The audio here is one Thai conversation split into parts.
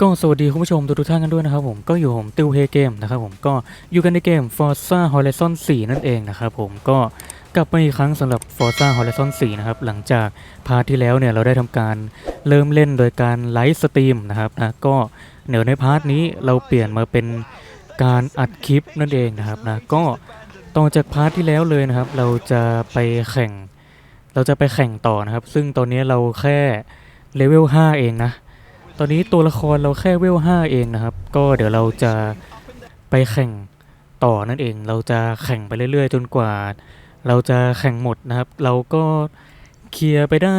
ก็สวัสดีคุณผู้ชมทุกท่านกันด้วยนะครับผมก็อยู่ผมติวเฮเกมนะครับผมก็อยู่กันในเกม Forza Horizon 4 นั่นเองนะครับผมก็กลับมาอีกครั้งสำหรับ Forza Horizon 4 นะครับ หลังจากพาร์ทที่แล้วเนี่ยเราได้ทำการเริ่มเล่นโดยการไลฟ์สตรีมนะครับนะก็เดี๋ยวในพาร์ทนี้เราเปลี่ยนมาเป็นการอัดคลิปนั่นเองนะครับนะก็ต่อจากพาร์ทที่แล้วเลยนะครับ เราจะไปแข่ง เราจะไปแข่งต่อนะครับ ซึ่งตอนนี้เราแค่เลเวล5เองนะ ตอนนี้ตัวละครเราแค่เวล5เองนะครับ ก็เดี๋ยวเราจะไปแข่งต่อนั่นเอง เราจะแข่งไปเรื่อยๆ จนกว่า เราจะแข่งหมดนะครับ เราก็เคลียร์ไปได้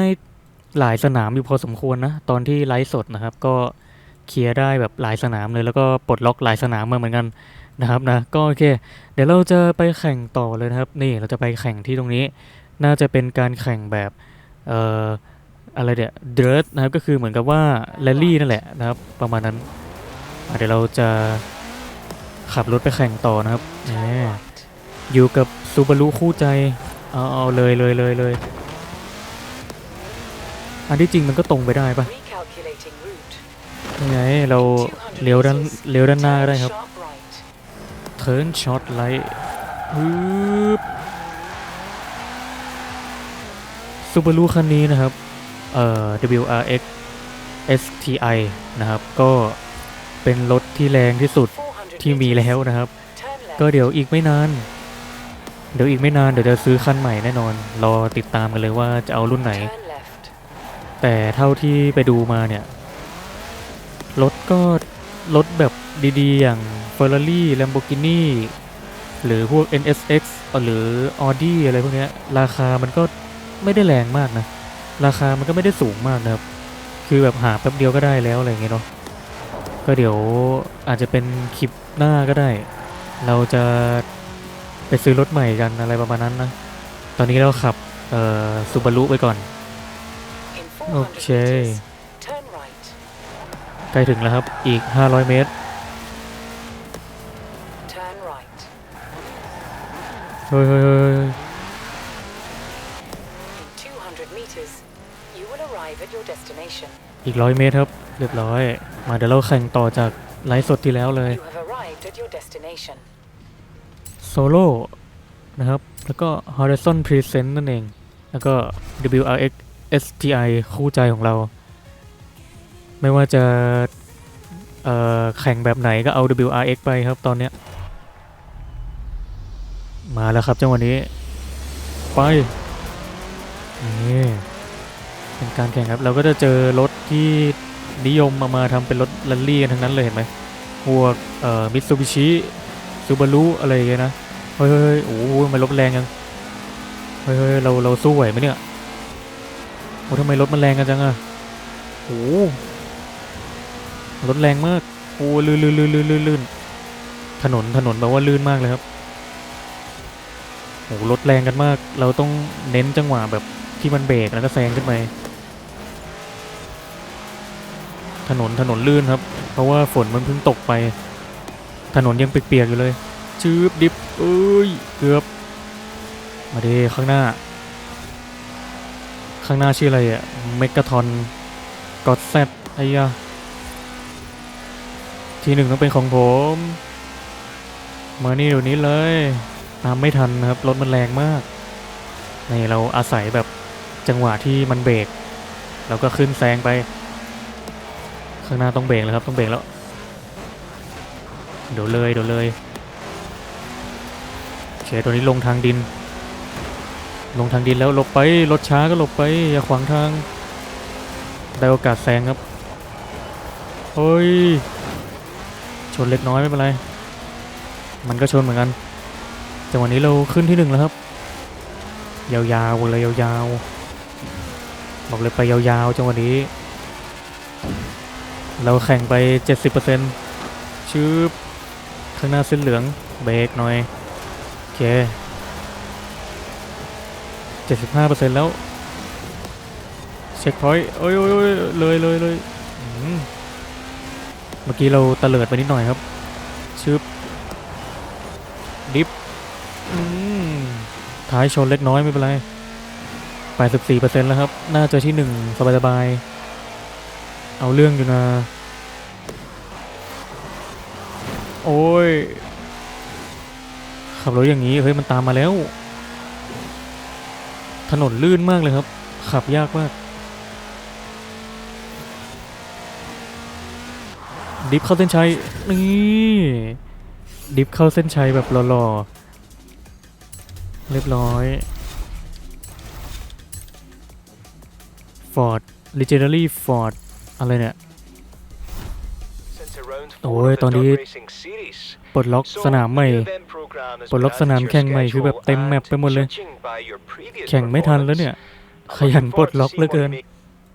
หลายสนามอยู่พอสมควรนะตอนที่ไลฟ์สดนะครับ ก็เคลียร์ได้แบบหลายสนามเลยแล้วก็ปลดล็อกหลายสนามมาเหมือนกันนะครับนะก็โอเค เดี๋ยวเราจะไปแข่งต่อเลยนะครับ นี่เราจะไปแข่งที่ตรงนี้ น่าจะเป็นการแข่งแบบเอ่อ อะไรเนี่ยเดิร์นะครับก็คือเหมือนกับว่าแรลลี่นั่นแหละนะครับ ประมาณนั้นเดี๋ยวเราจะขับรถไปแข่งต่อนะครับแหมอยู่กับซูบารุคู่ใจเอาเอาเลยเลยเลยเลยอันที่จริงมันก็ตรงไปได้ปะยังไงเราเลี้ยวด้านเลี้ยวด้านหน้าก็ได้ครับ Sharp right. Turn Short Light ฮึบซูบารุคันนี้นะครับ เอ่อ WRX STI นะครับ ก็เป็นรถที่แรงที่สุด400ที่มีแล้วนะครับ Turn left. ก็เดี๋ยวอีกไม่นาน เดี๋ยวอีกไม่นานเดี๋ยวจะซื้อคันใหม่แน่นอน รอติดตามกันเลยว่าจะเอารุ่นไหน Turn left. แต่เท่าที่ไปดูมาเนี่ย รถก็รถแบบดีๆ อย่าง Ferrari Lamborghini หรือพวก NSX หรือ Audi อะไรพวกเนี้ยราคามันก็ไม่ได้แรงมากนะ ราคามันก็ไม่ได้สูงมากนะครับ คือแบบหาแป๊บเดียวก็ได้แล้วอะไรเงี้ยเนาะ ก็เดี๋ยวอาจจะเป็นคลิปหน้าก็ได้ เราจะไปซื้อรถใหม่กันอะไรประมาณนั้นนะ ตอนนี้เราขับเอ่อซูบารุไปก่อน โอเค ใกล้ถึงแล้วครับ อีก 500 เมตร Turn right. เฮ้ยเฮ้ย อีกร้อยเมตรครับ เรียบร้อย มาเดี๋ยวเราแข่งต่อจากไลฟ์สดที่แล้วเลย You have arrived at your destination. โซโล่นะครับ แล้วก็ Horizon Present นั่นเอง แล้วก็ WRX STI คู่ใจของเรา ไม่ว่าจะเอ่อแข่งแบบไหนก็เอา WRX ไปครับตอนเนี้ย มาแล้วครับจังหวะนี้ ไป นี่ เป็นการแข่งครับ เราก็จะเจอรถที่นิยมมามาทำเป็นรถแรลลี่กันทั้งนั้นเลยเห็นไหมพวกเอ่อมิตซูบิชิซูบารุอะไรอย่างเงี้ยนะ เฮ้ยเฮ้ยโอ้โหมันรถแรงยังเฮ้ยเฮ้ยเราเราสู้ไหวไหมเนี่ยโอ้ทำไมรถมันแรงกันจังอะโอ้รถแรงมากโอ้ลื่นลื่นลื่นลื่นลื่นลื่นถนนถนนแบบว่าลื่นมากเลยครับโอ้รถแรงกันมาก เราต้องเน้นจังหวะแบบที่มันเบรกแล้วก็แซงขึ้นไป ถนนถนนลื่นครับ เพราะว่าฝนมันเพิ่งตกไป ถนนยังเปียกๆอยู่เลย ชืบดิฟเอ้ยเกือบ มาดีข้างหน้า ข้างหน้าชื่ออะไรอะเมกาทอนกอดแซดไอ้ยะทีหนึ่งต้องเป็นของผม มานี่เดี๋ยวนี้เลย ตามไม่ทันนะครับ รถมันแรงมากนี่เราอาศัยแบบจังหวะที่มันเบรกเราก็ขึ้นแซงไป ข้างหน้าต้องเบรกแล้วครับต้องเบรกแล้ว เดี๋ยวเลยเดี๋ยวเลยโอเคตัวนี้ลงทางดิน ลงทางดินแล้วหลบไปรถช้าก็หลบไปอย่าขวางทางได้โอกาสแซงครับเฮ้ยชนเล็กน้อยไม่เป็นไร มันก็ชนเหมือนกันจังหวะนี้เราขึ้นที่หนึ่งแล้วครับ ยาวๆเลยยาวๆบอกเลยไปยาวๆจังหวะนี้ เราแข่งไป 70%ชืบข้างหน้าเส้นเหลือง เบรกหน่อย โอเคเจ็ดสิบห้าเปอร์เซ็นต์แล้ว เช็คพอยต์เอ้ยเอ้ยเลยเลยเลยเมื่อกี้เราตะเลิดไปนิดหน่อยครับ ชึบ ดิฟท้ายชนเล็กน้อยไม่เป็นไรแปดสิบสี่เปอร์เซ็นต์แล้วครับ น่าจะที่หนึ่งสบายๆ เอาเรื่องอยู่นะ โอ้ย ขับรถอย่างนี้ เฮ้ย มันตามมาแล้ว ถนนลื่นมากเลยครับ ขับยากมาก ดิฟเข้าเส้นชัย นี่ ดิฟเข้าเส้นชัยแบบหล่อๆ เรียบร้อย Ford Legendary Ford อะไรเนี่ย โอ้ยตอนนี้ปลดล็อกสนามใหม่ปลดล็อกสนามแข่งใหม่คือแบบเต็มแมปไปหมดเลย แข่งไม่ทันแล้วเนี่ย ขยันปลดล็อกเหลือเกิน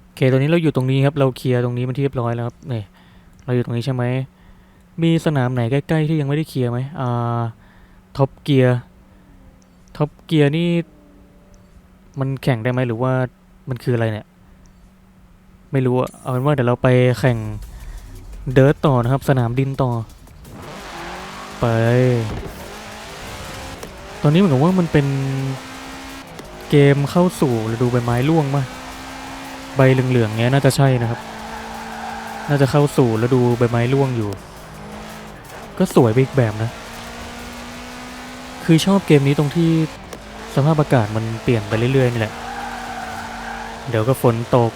โอเคตอนนี้เราอยู่ตรงนี้ครับ เราเคลียร์ตรงนี้มันที่เรียบร้อยแล้วครับนี่เราอยู่ตรงนี้ใช่ไหมมีสนามไหนใกล้ๆที่ยังไม่ได้เคลียร์ไหมอ่าท็อปเกียร์ท็อปเกียร์นี่มันแข่งได้ไหมหรือว่ามันคืออะไรเนี่ย ไม่รู้อะเอาเป็นว่าเดี๋ยวเราไปแข่ง เดิร์ตต่อนะครับ สนามดินต่อ ไป ตอนนี้เหมือนกับว่ามันเป็นเกมเข้าสู่ฤดูใบไม้ร่วงมาใบเหลืองๆเงี้ยน่าจะใช่นะครับ น่าจะเข้าสู่ฤดูใบไม้ร่วงอยู่ ก็สวยไปอีกแบบนะ คือชอบเกมนี้ตรงที่สภาพอากาศมันเปลี่ยนไปเรื่อยๆนี่แหละ เดี๋ยวก็ฝนตก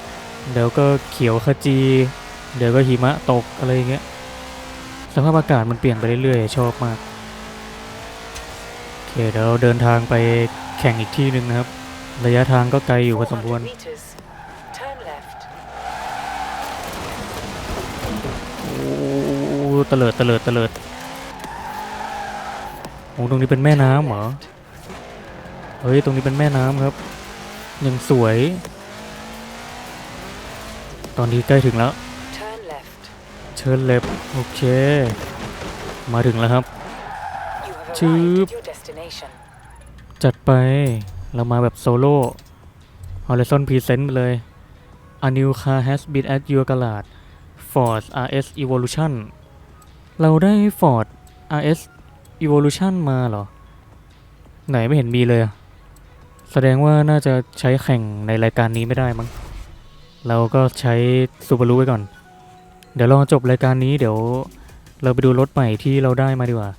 เดี๋ยวก็เขียวขจี เดี๋ยวก็หิมะตกอะไรอย่างเงี้ยสภาพอากาศมันเปลี่ยนไปเรื่อยๆชอบมากโอเคเดี๋ยวเราเดินทางไปแข่งอีกที่หนึ่งนะครับ ระยะทางก็ไกลอยู่พอสมควร400 meters. Turn left. โอ้เลิดเตลิดเลิดโอ้ตรงนี้เป็นแม่น้ำเหรอเฮ้ยตรงนี้เป็นแม่น้ำครับยังสวย ตอนนี้ใกล้ถึงแล้ว ชิญเล็บโอเค มาถึงแล้วครับ You have Chirp. arrived at your destination. จัดไป เรามาแบบโซโล่ Horizon Present ไปเลย A new car has been at your garage Ford RS Evolution เราได้ Ford RS Evolution มาเหรอ ไหนไม่เห็นมีเลยอะแสดงว่าน่าจะใช้แข่งในรายการนี้ไม่ได้มั้ง เราก็ใช้ Subaru ไว้ก่อน เดี๋ยวรอจบรายการนี้เดี๋ยวเราไปดูรถใหม่ที่เราได้มาดีกว่า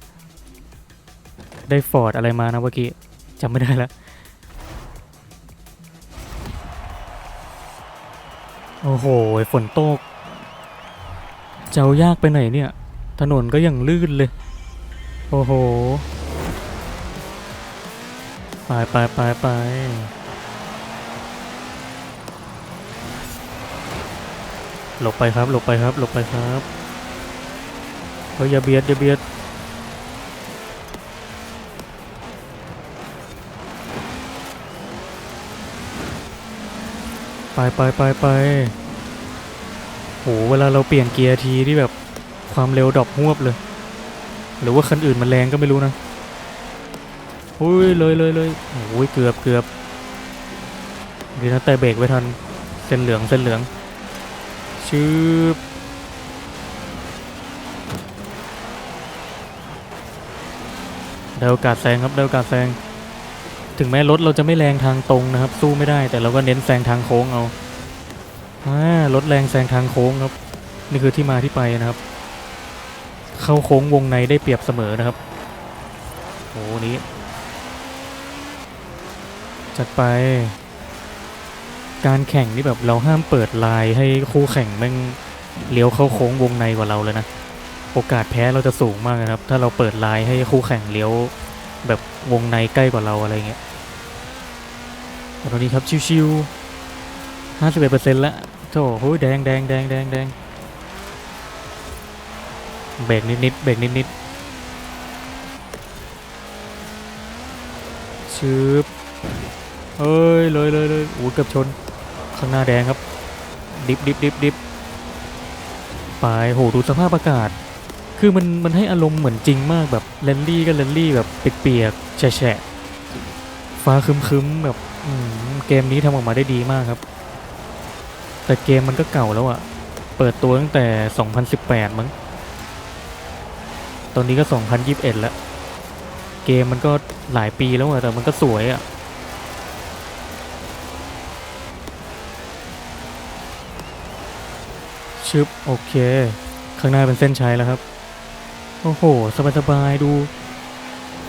ได้ Ford อะไรมานะเมื่อกี้จำไม่ได้แล้วโอ้โห ฝนตก เจ้ายากไปไหนเนี่ย ถนนก็ยังลื่นเลย โอ้โห ไปไปไปไป หลบไปครับ หลบไปครับ หลบไปครับเฮ้ยอย่าเบียดอย่าเบียดไปไปไปไปโหเวลาเราเปลี่ยนเกียร์ทีที่แบบความเร็วดรอปหวบเลย หรือว่าคันอื่นมันแรงก็ไม่รู้นะอุ้ยเลยเลยเลยโอ้ยเกือบเกือบดีนะแต่เบรกไว้ทันเส้นเหลืองเส้นเหลือง ชืบได้โอกาสแซงครับได้โอกาสแซง ถึงแม้รถเราจะไม่แรงทางตรงนะครับ สู้ไม่ได้ แต่เราก็เน้นแซงทางโค้งเอาอ่ารถแรงแซงทางโค้งครับ นี่คือที่มาที่ไปนะครับ เข้าโค้งวงในได้เปรียบเสมอนะครับโหนี้ จัดไป การแข่งนี่แบบเราห้ามเปิดลายให้คู่แข่งแม่งเลี้ยวเข้าโค้งวงในกว่าเราเลยนะ โอกาสแพ้เราจะสูงมากนะครับ ถ้าเราเปิดลายให้คู่แข่งเลี้ยวแบบวงในใกล้กว่าเราอะไรเงี้ยตอนนี้ครับชิวๆห้าสิบเอ็ดเปอร์เซ็นต์ละโถโหแดงแดงแดงแดงแดงเบรกนิดนิดๆเบรกนิดนิดๆชืบเอ้ยเลยเลยเลยโอ้เกือบชน ข้างหน้าแดงครับ ดิบดิบดิบดิบไปโหดูสภาพอากาศ คือมันมันให้อารมณ์เหมือนจริงมากแบบแรนลี่ก็แรนลี่แบบเปียกๆแฉะฟ้าคึมๆแบบอืเกมนี้ทำออกมาได้ดีมากครับ แต่เกมมันก็เก่าแล้วอะ่ะ เปิดตัวตั้งแต่ 2018 มั้ง ตอนนี้ก็ 2021 แล้ว เกมมันก็หลายปีแล้วอะแต่มันก็สวยอะ่ะ ชึบโอเค ข้างหน้าเป็นเส้นชัยแล้วครับ โอ้โห สบายๆดู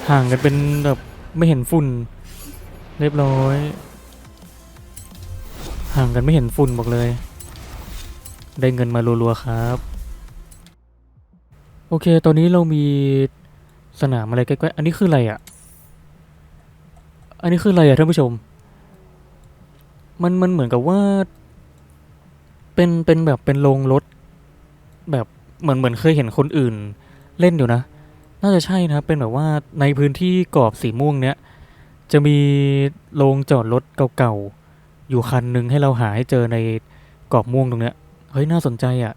ห่างกันเป็นแบบไม่เห็นฝุ่น เรียบร้อย ห่างกันไม่เห็นฝุ่นบอกเลย ได้เงินมารัวๆครับ โอเค ตอนนี้เรามีสนามอะไรใกล้ๆ อันนี้คืออะไรอะ อันนี้คืออะไรอะท่านผู้ชม มันมันเหมือนกับว่า เป็นเป็นแบบเป็นโรงรถ แบบเหมือนเหมือนเคยเห็นคนอื่นเล่นอยู่นะ น่าจะใช่นะ เป็นแบบว่าในพื้นที่กรอบสีม่วงเนี้ยจะมีโรงจอดรถเก่าๆ อยู่คันหนึ่งให้เราหาให้เจอในกรอบม่วงตรงเนี้ย เฮ้ย น่าสนใจอะ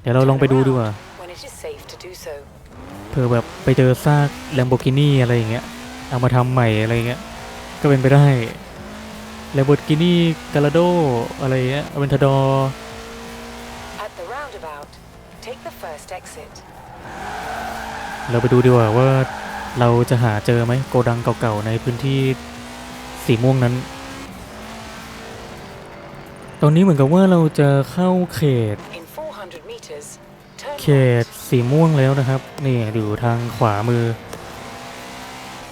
เดี๋ยวเราลองไปดูดีกว่าเผื่อแบบไปเจอซาก Lamborghini อะไรอย่างเงี้ย เอามาทำใหม่อะไรอย่างเงี้ย ก็เป็นไปได้ Lamborghini Gallardo อะไรเงี้ย Aventador At the roundabout, take the first exit. เราไปดูดีกว่าว่าเราจะหาเจอไหมโกดังเก่าๆ ในพื้นที่สีม่วงนั้น ตอนนี้เหมือนกับว่าเราจะเข้าเขต In 400 meters, turn เขตสีม่วงแล้วนะครับ นี่อยู่ทางขวามือ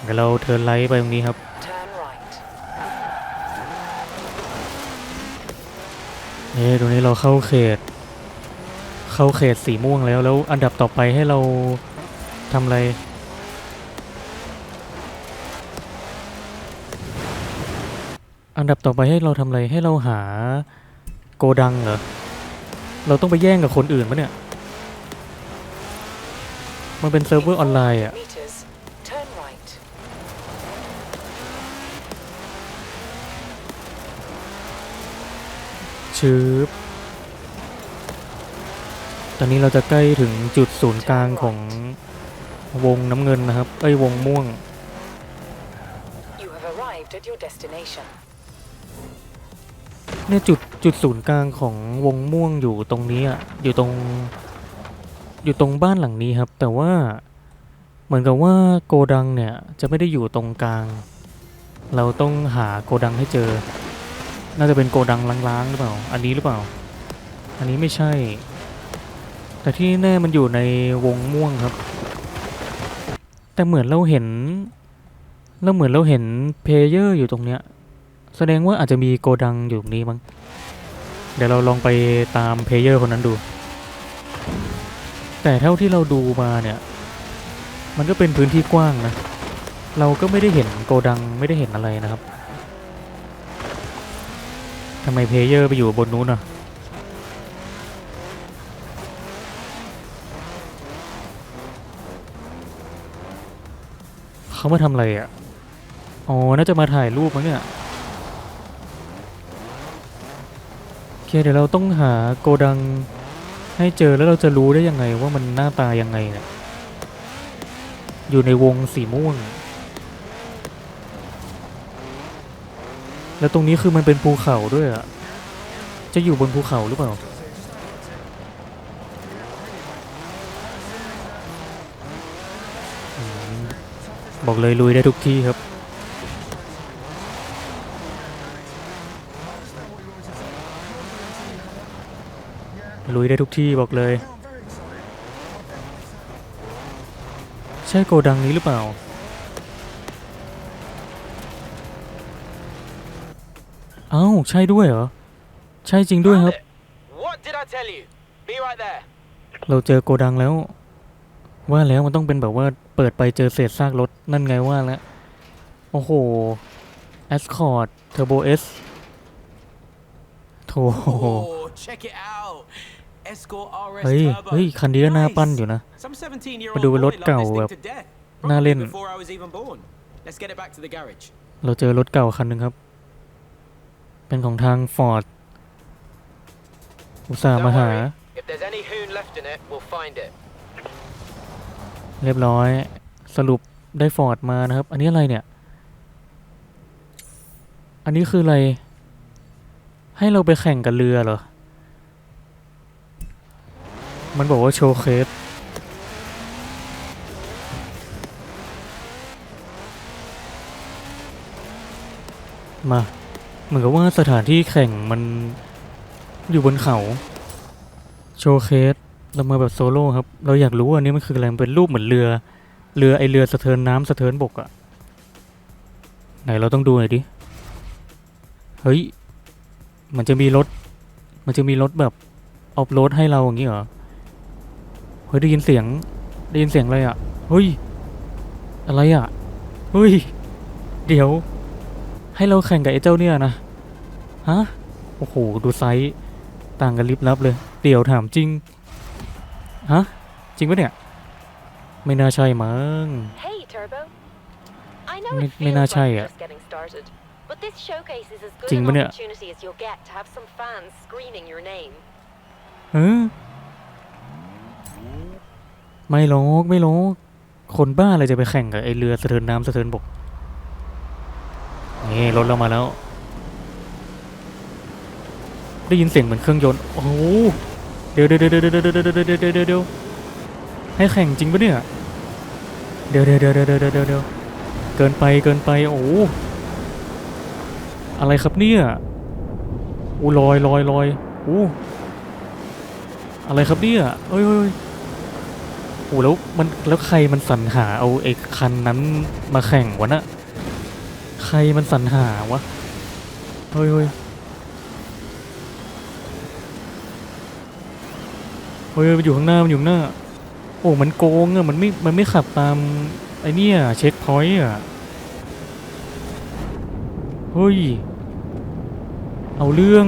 เดี๋ยวเราเทิร์นไลท์ไปตรงนี้ครับ right. Turn right. นี่ตรงนี้เราเข้าเขต เข้าเขตสีม่วงแล้วแล้วอันดับต่อไปให้เราทำอะไรอันดับต่อไปให้เราทำอะไรให้เราหาโกดังเหรอ เราต้องไปแย่งกับคนอื่นปะเนี่ย มันเป็นเซิร์ฟเวอร์ออนไลน์อะ ชืบตอนนี้เราจะใกล้ถึงจุดศูนย์กลางของวงน้ำเงินนะครับ เอ้ยวงม่วง You have arrived at your destination. เนี่ยจุดจุดศูนย์กลางของวงม่วงอยู่ตรงนี้อะ อยู่ตรง อยู่ตรงบ้านหลังนี้ครับ แต่ว่าเหมือนกับว่าโกดังเนี่ยจะไม่ได้อยู่ตรงกลาง เราต้องหาโกดังให้เจอ น่าจะเป็นโกดังล้างๆหรือเปล่า อันนี้หรือเปล่า อันนี้ไม่ใช่ แต่ที่แน่มันอยู่ในวงม่วงครับ แต่เหมือนเราเห็นเราเหมือนเราเห็นเพลเยอร์อยู่ตรงเนี้ย แสดงว่าอาจจะมีโกดังอยู่ตรงนี้มั้ง เดี๋ยวเราลองไปตามเพลเยอร์คนนั้นดู แต่เท่าที่เราดูมาเนี่ย มันก็เป็นพื้นที่กว้างนะ เราก็ไม่ได้เห็นโกดังไม่ได้เห็นอะไรนะครับำไมเพลเยอร์ไปอยู่บนนู้นอะเขามาทำอะไรอะ อ๋อ น่าจะมาถ่ายรูปมั้งเนี่ยโอเคเดี๋ยวเราต้องหาโกดังให้เจอแล้วเราจะรู้ได้ยังไงว่ามันหน้าตายังไงเนี่ย อยู่ในวงสีม่วง แล้วตรงนี้คือมันเป็นภูเขาด้วยอะจะอยู่บนภูเขาหรือเปล่า บอกเลยลุยได้ทุกที่ครับ ลุยได้ทุกที่บอกเลย ใช่โกดังนี้หรือเปล่า เอ้าใช่ด้วยเหรอ ใช่จริงด้วยครับ What did I tell you? Be right there. เราเราเจอโกดังแล้ว ว่าแล้วมันต้องเป็นแบบว่าเปิดไปเจอเศษซากรถนั่นไงว่าแล้วโอ้โห Escort Turbo S โถ Oh, check it out. Escort RS เฮ้ย Turbo. เฮ้ย คันนี้ก็น่าปั้นอยู่นะ Some 17 year มา old ดู boy รถ loved เก่า this thing แบบ to death. น่าเล่น Probably before I was even born. Let's get it back to the garage. เราเจอรถเก่าคันหนึ่งครับ เป็นของทาง Ford อุตส่าห์มาหา If there's any hoon left in it, we'll find it. เรียบร้อย สรุปได้ฟอร์ดมานะครับ อันนี้อะไรเนี่ย อันนี้คืออะไร ให้เราไปแข่งกับเรือเหรอ มันบอกว่าโชว์เคส มา เหมือนกับว่าสถานที่แข่งมันอยู่บนเขา โชว์เคสเรามาแบบโซโล่ครับ เราอยากรู้ว่าอันนี้มันคืออะไรมันเป็นรูปเหมือนเรือ เรือไอเรือสะเทินน้ำสะเทินบกอะไหนเราต้องดูหน่อยดิ เฮ้ย มันจะมีรถ มันจะมีรถแบบออฟโรดให้เราอย่างนี้เหรอ เฮ้ยได้ยินเสียง ได้ยินเสียงอะไรอะเฮ้ย อะไรอะเฮ้ย เดี๋ยว ให้เราแข่งกับไอ้เจ้าเนี่ยนะฮะโอ้โหดูไซส์ต่างกันลิบลับเลย เดี๋ยวถามจริงฮะจริงปะเนี่ย ไม่น่าใช่มั้ง Hey, Turbo. I know May- it may feels not like say you're it. just getting started, but this showcase is as good Chính an vấn đề ạ. opportunity as you'll get to have some fans screaming your name. เออไม่หรอกไม่หรอกคนบ้าอะไรจะไปแข่งกับไอเรือสะเทินน้ำสะเทินบก นี่รถเรามาแล้ว ได้ยินเสียงเหมือนเครื่องยนต์โอ้โหเดี๋ยวเดี๋ยวเดี๋ยวเดี๋ยวเดี๋ยวเดี๋ยวเดี๋ยวเดี๋ยวให้แข่งจริงปะเนี่ยเดี๋ยวเดี๋ยวเดี๋ยวเดี๋ยวเดี๋ยวเดี๋ยวเดี๋ยวเกินไปเกินไปโอ้อะไรครับเนี่ยอู้ลอยลอยลอยอู้อะไรครับเนี่ยเอ้ยเอ้ยโอ้แล้วมันแล้วใครมันสรรหาเอาไอ้คันนั้นมาแข่งวะน่ะ ใครมันสรรหาวะ เฮ้ยเฮ้ยเฮ้ยมันอยู่ข้างหน้า มันอยู่ข้างหน้า โอ้มันโกงอะมันไม่ มันไม่ขับตาม ไอเนี่ยเช็คพอยต์อะเฮ้ย เอาเรื่อง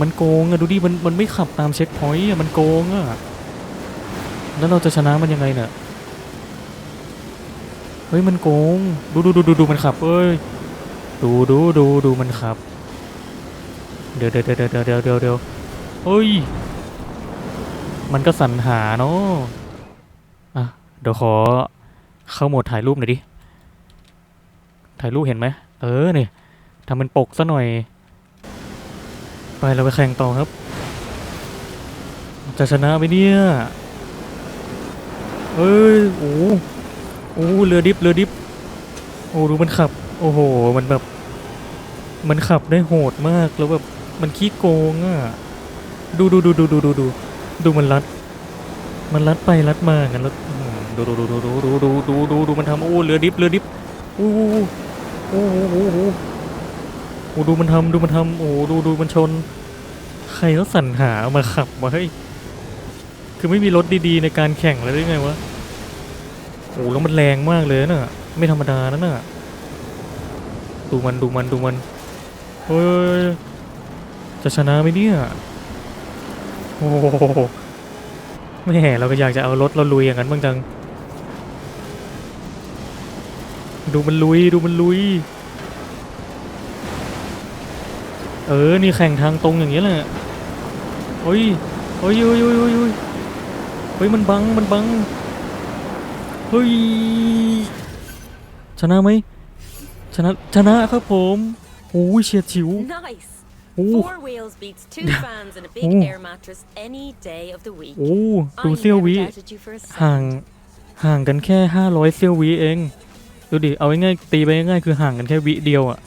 มันโกงอะดูดิ มัน มันไม่ขับตามเช็คพอยต์อะมันโกงอะแล้วเราจะชนะมันยังไงเนี่ย เฮ้ยมันโกง ดูดูดูดูดูมันขับเอ้ย ดูดูดูดูมันขับ เดี๋ยวเดี๋ยวเดี๋ยวเดี๋ยวเดี๋ยวเดี๋ยวเดี๋ยวเฮ้ย มันก็สรรหาเนาะอะเดี๋ยวขอเข้าโหมดถ่ายรูปหน่อยดิ ถ่ายรูปเห็นไหม เออเนี่ยทำเป็นปกซะหน่อย ไปเราไปแข่งต่อครับ จะชนะไหมเนี่ยเอ้ย โอ้ อ้โหเรือดิฟเรือดิฟโอ้ดูมันขับ โอ้โห มันแบบ มันขับได้โหดมากแล้วแบบมันขี้โกงอะดูดูดูดูดูดูดูดูมันรัด มันรัดไปรัดมางั้นแล้วดูดูดูดูดูดูดูดูดูดูมันทำโอ้เรือดิฟเรือดิฟโอ้โหโอ้โหโอ้โหโอ้ดูมันทำดูมันทำโอ้ดูดูมันชน ใครเขาสรรหาเอามาขับวะเฮ้ยคือไม่มีรถดีๆในการแข่งเลยได้ไงวะ อ้แล้วมันแรงมากเลยเน่ะไม่ธรรมดานะเน่ะดูมันดูมันดูมันเฮ้ยจะชนะไหมเนี่ยโอ้โหไม่แห่เราก็อยากจะเอารถเราลุยอย่างนั้นบ้างจัง ดูมันลุยดูมันลุย เออ นี่แข่งทางตรงอย่างนี้แหละโอ้ยโอ้ยโอ้ยโอ้ยโอ้ยโอ้ยเฮ้ยมันบังมันบัง เฮ้ย ชนะไหมชนะ ชนะครับผมโอ้ยเฉียดฉิว Nice. โอ้ Four wheels beats two fans in a big Oh. air mattress any day of the week. โอ้ดู I เซี่ยว never วิ doubted you for a ห่าง second. ห่างกันแค่ห้าร้อยเซี่ยววิเอง ดูดิ เอาง่ายๆตีไปง่ายๆคือห่างกันแค่วิเดียวอะ่ะ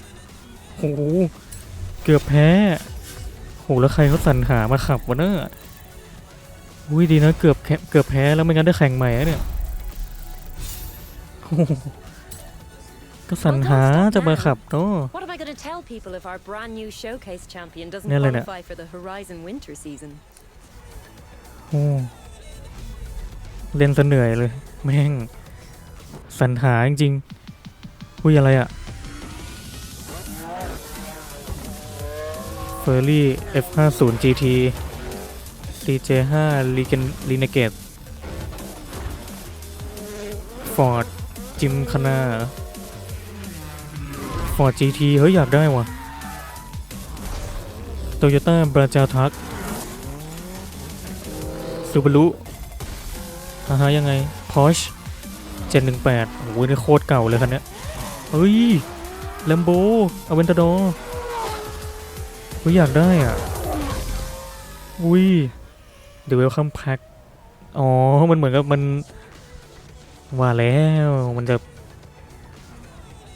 โอ้โหเกือบแพ้โหแล้วใครเขาสรรหามาขับวะเนอะอุ้ยดีนะเกือบแพ้เกือบแพ้แล้วไม่งั้นได้แข่งใหม่อะเนี่ยโอ้โห ก็สรรหาจะมาขับเนาะ What am I going to tell people if our brand new showcase champion doesn't Nè, nè, nè. qualify for the Horizon Winter season? โอ้เล่นซะเหนื่อยเลย แม่งสรรหาจริงๆอุ้ยอะไรอะเฟอร์รี่ F50 GT DJ5 ลีเกนลีเนเกตฟอร์ด จิมคานาฟอร์ด GT เฮ้ย อยากได้ว่ะโตโยต้าบราจาทักซูบารุอ่าฮะยังไงพอชเจ็ดหนึ่งแปดโอ้ยนี่โคตรเก่าเลยคันนี้เฮ้ยแลมโบอเวนตาดออุ้ยอยากได้อะ อุ้ยเดี๋ยวเวลคัมแพ็คอ๋อ มันเหมือนกับมัน ว่าแล้วมันจะ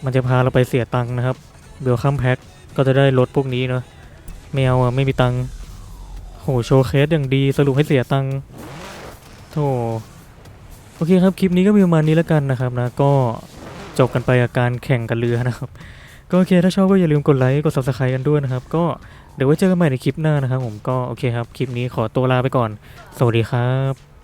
มันจะพาเราไปเสียตังค์นะครับเวลคัมแพ็คก็จะได้รถพวกนี้เนาะไม่เอาอะไม่มีตังค์โหโชว์เคสอย่างดีสรุปให้เสียตังค์โธ่โอเคครับ คลิปนี้ก็มีประมาณนี้แล้วกันนะครับนะ ก็จบกันไปกับการแข่งกันเรือนะครับ ก็โอเคถ้าชอบก็อย่าลืมกดไลค์กด subscribe กันด้วยนะครับ ก็เดี๋ยวไว้เจอกันใหม่ในคลิปหน้านะครับผมก็โอเคครับ คลิปนี้ขอตัวลาไปก่อน สวัสดีครับ